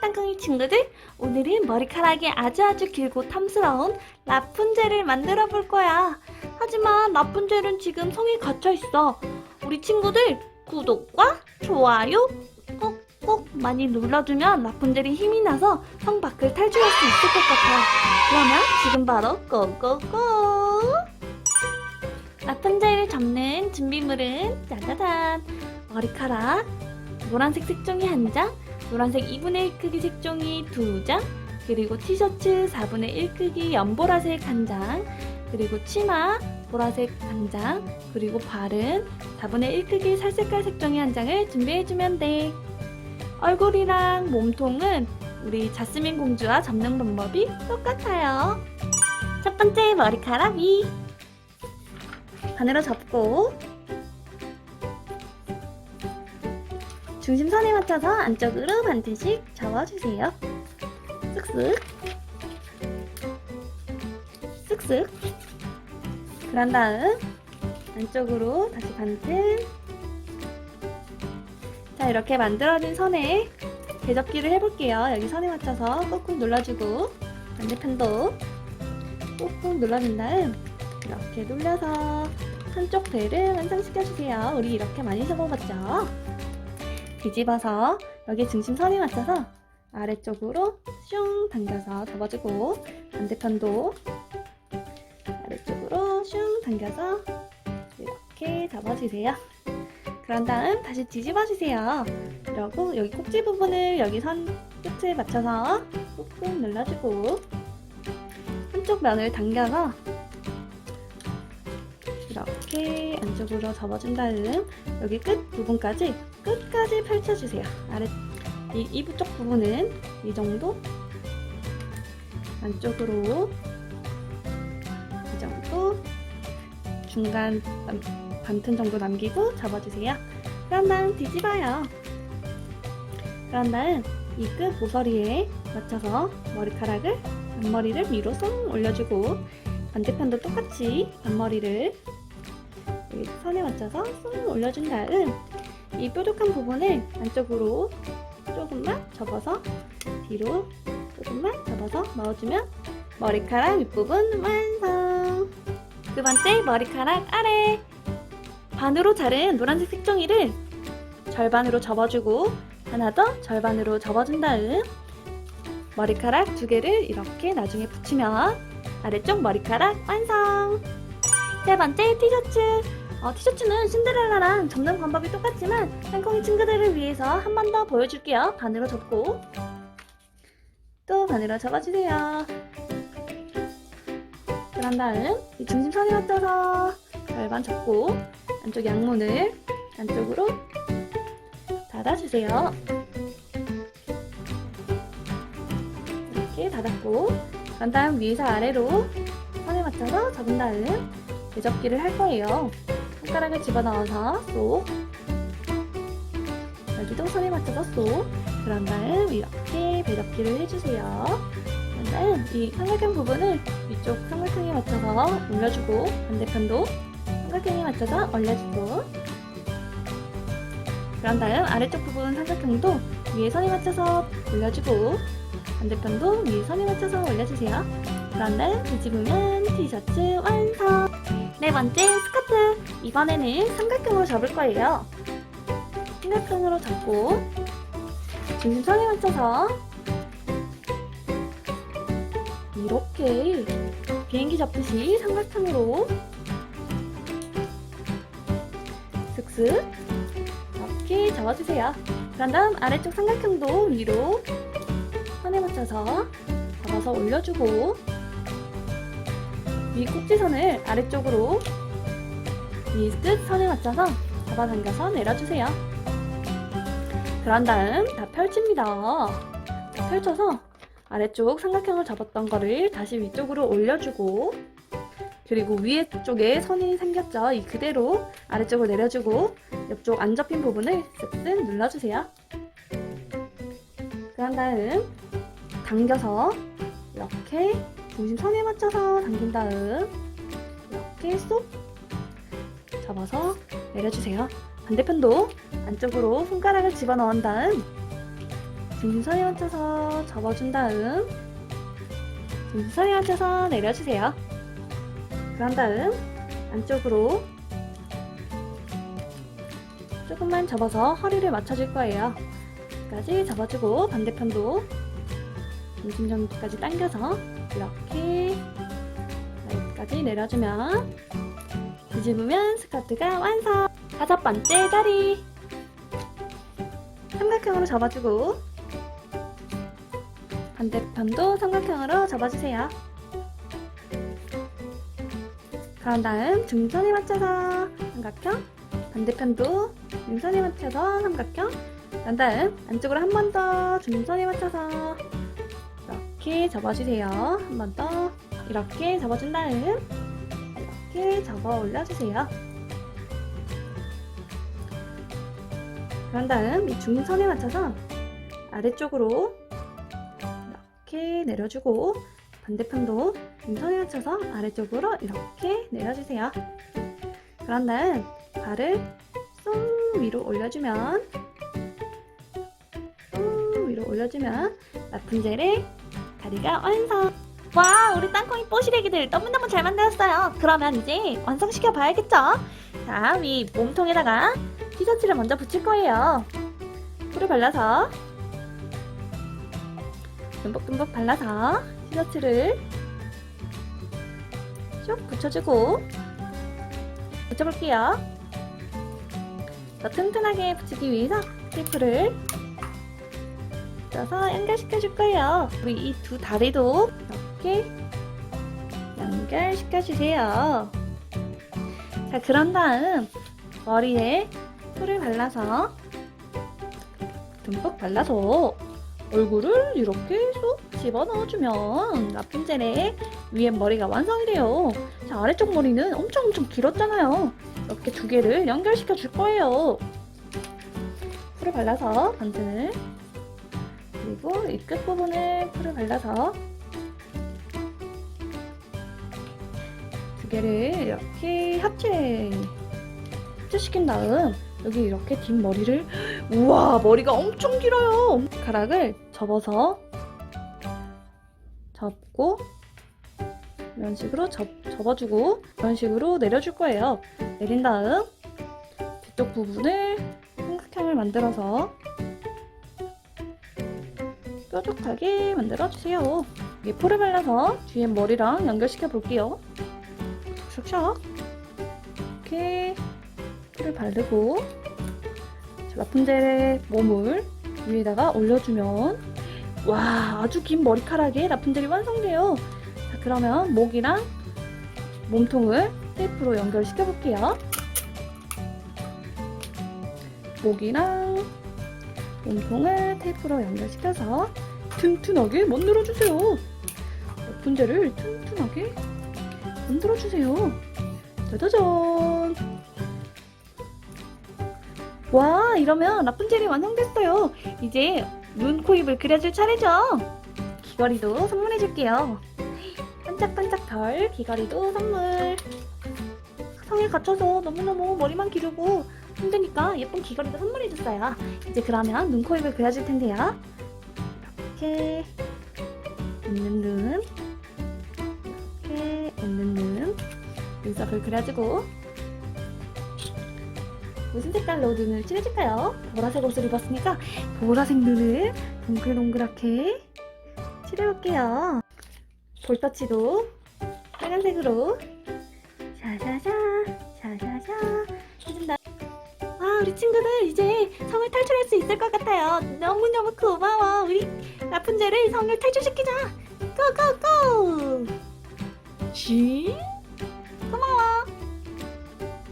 땅콩땅콩이 친구들 오늘은 머리카락이 아주 아주 길고 탐스러운 라푼젤을 만들어 볼 거야. 하지만 라푼젤은 지금 성에 갇혀 있어. 우리 친구들 구독과 좋아요 꼭꼭 많이 눌러주면 라푼젤이 힘이 나서 성 밖을 탈출할 수 있을 것 같아. 그러면 지금 바로 고고고! 라푼젤을 접는 준비물은 짜자잔! 머리카락 노란색 색종이 한 장, 노란색 2분의 1 크기 색종이 두 장, 그리고 티셔츠 4분의 1 크기 연보라색 한 장, 그리고 치마 보라색 한 장, 그리고 발은 4분의 1 크기 살색깔 색종이 한 장을 준비해주면 돼. 얼굴이랑 몸통은 우리 자스민 공주와 접는 방법이 똑같아요. 첫 번째 머리카락 위. 반으로 접고 중심선에 맞춰서 안쪽으로 반드시 접어주세요. 쓱쓱. 쓱쓱. 그런 다음 안쪽으로 다시 반틈. 자, 이렇게 만들어진 선에 대접기를 해볼게요. 여기 선에 맞춰서 꾹꾹 눌러주고 반대편도 꾹꾹 눌러준 다음 이렇게 눌려서 한쪽 배를 완성시켜주세요. 우리 이렇게 많이 접어봤죠? 뒤집어서 여기 중심선에 맞춰서 아래쪽으로 슝 당겨서 접어주고 반대편도 아래쪽으로 슝 당겨서 이렇게 접어주세요. 그런 다음 다시 뒤집어주세요. 그리고 여기 꼭지 부분을 여기 선 끝에 맞춰서 꾹꾹 눌러주고 한쪽 면을 당겨서 이렇게 안쪽으로 접어준 다음 여기 끝 부분까지 끝까지 펼쳐주세요. 아래 이 이부 쪽 부분은 이 정도 안쪽으로 이 정도 중간 반, 반틈 정도 남기고 접어주세요. 그런 다음 뒤집어요. 그런 다음 이 끝 모서리에 맞춰서 머리카락을 앞머리를 위로 쏙 올려주고 반대편도 똑같이 앞머리를 선에 맞춰서 쏙 올려준 다음 이 뾰족한 부분을 안쪽으로 조금만 접어서 뒤로 조금만 접어서 넣어주면 머리카락 윗부분 완성! 두 번째 머리카락 아래 반으로 자른 노란색 색종이를 절반으로 접어주고 하나 더 절반으로 접어준 다음 머리카락 두 개를 이렇게 나중에 붙이면 아래쪽 머리카락 완성! 세 번째 티셔츠 어, 티셔츠는 신데렐라랑 접는 방법이 똑같지만 땅콩이 친구들을 위해서 한 번 더 보여줄게요. 반으로 접고 또 반으로 접어주세요. 그런 다음 이 중심선에 맞춰서 절반 접고 안쪽 양문을 안쪽으로 닫아주세요. 이렇게 닫았고 그런 다음 위에서 아래로 선에 맞춰서 접은 다음 대접기를 할 거예요. 손가락을 집어넣어서 쏙. 손에 맞춰서 쏙. 그런 다음 이렇게 배접기를 해주세요. 그런 다음 이 삼각형 부분을 위쪽 삼각형에 맞춰서 올려주고 반대편도 삼각형에 맞춰서 올려주고. 그런 다음 아래쪽 부분 삼각형도 위에 선에 맞춰서 올려주고 반대편도 위에 선에 맞춰서 올려주세요. 그런 다음 뒤집으면 티셔츠 완성 네 번째 스커트. 이번에는 삼각형으로 접을 거예요. 삼각형으로 접고 중심선에 맞춰서 이렇게 비행기 접듯이 삼각형으로 슥슥 이렇게 접어주세요. 그런 다음 아래쪽 삼각형도 위로 선에 맞춰서 접어서 올려주고 위 꼭지선을 아래쪽으로 위 끝 선에 맞춰서 잡아당겨서 내려주세요. 그런 다음 다 펼칩니다. 자, 펼쳐서 아래쪽 삼각형을 접었던 거를 다시 위쪽으로 올려주고 그리고 위에 쪽에 선이 생겼죠. 이 그대로 아래쪽으로 내려주고 옆쪽 안 접힌 부분을 쓱쓱 눌러주세요. 그런 다음 당겨서 이렇게 중심선에 맞춰서 당긴 다음 이렇게 쏙 접어서 내려주세요. 반대편도 안쪽으로 손가락을 집어넣은 다음 중심선에 맞춰서 접어준 다음 중심선에 맞춰서 내려주세요. 그런 다음 안쪽으로 조금만 접어서 허리를 맞춰줄 거예요. 끝까지 접어주고 반대편도 중심 정도까지 당겨서 이렇게 여기까지 내려주면 뒤집으면 스커트가 완성! 다섯 번째 다리 삼각형으로 접어주고 반대편도 삼각형으로 접어주세요. 그런 다음 중선에 맞춰서 삼각형 반대편도 중선에 맞춰서 삼각형 그런 다음 안쪽으로 한 번 더 중선에 맞춰서 이렇게 접어주세요. 한 번 더 이렇게 접어준 다음 이렇게 접어 올려주세요. 그런 다음 이 중선에 맞춰서 아래쪽으로 이렇게 내려주고 반대편도 중선에 맞춰서 아래쪽으로 이렇게 내려주세요. 그런 다음 발을 쏙 위로 올려주면 쏙 위로 올려주면 라푼젤의 다리가 완성! 와 우리 땅콩이 뽀시래기들 너무너무 잘 만들었어요. 그러면 이제 완성시켜 봐야겠죠? 자, 위 몸통에다가 티셔츠를 먼저 붙일 거예요. 풀을 발라서 듬뿍듬뿍 발라서 티셔츠를 쭉 붙여주고 붙여볼게요. 더 튼튼하게 붙이기 위해서 테이프를 붙여서 연결시켜 줄 거예요. 우리 이 두 다리도 이렇게 연결시켜 주세요. 자, 그런 다음 머리에 풀을 발라서 듬뿍 발라서 얼굴을 이렇게 쏙 집어 넣어주면 라푼젤의 위에 머리가 완성이 돼요. 자, 아래쪽 머리는 엄청 엄청 길었잖아요. 이렇게 두 개를 연결시켜 줄 거예요. 풀을 발라서 반튼을 그리고 이 끝부분에 풀을 발라서 두 개를 이렇게 합체 합체시킨 다음 여기 이렇게 뒷머리를 우와 머리가 엄청 길어요. 가락을 접어서 접고 이런 식으로 접, 접어주고 이런 식으로 내려줄 거예요. 내린 다음 뒤쪽 부분을 삼각형을 만들어서 뾰족하게 만들어주세요. 여기 포를 발라서 뒤에 머리랑 연결시켜 볼게요. 샥샥 이렇게 풀을 바르고 자, 라푼젤의 몸을 위에다가 올려주면 와 아주 긴 머리카락에 라푼젤이 완성돼요. 자 그러면 목이랑 몸통을 테이프로 연결시켜 볼게요. 목이랑 몸통을 테이프로 연결시켜서 튼튼하게 만들어주세요. 라푼젤을 튼튼하게 만들어주세요. 짜자잔! 와 이러면 라푼젤이 완성됐어요. 이제 눈, 코, 입을 그려줄 차례죠? 귀걸이도 선물해줄게요. 반짝반짝 별 귀걸이도 선물. 성에 갇혀서 너무너무 머리만 기르고 힘드니까 예쁜 귀걸이도 선물해줬어요 이제 그러면 눈, 코, 입을 그려줄 텐데요 이렇게 있는 눈 이렇게 있는 눈 눈썹을 그려주고 무슨 색깔로 눈을 칠해줄까요? 보라색 옷을 입었으니까 보라색 눈을 동글동글하게 칠해볼게요. 볼터치도 빨간색으로 우리 친구들 이제 성을 탈출할 수 있을 것 같아요. 너무너무 고마워. 우리 라푼젤을 성을 탈출시키자. 고고고. 쥐 고마워.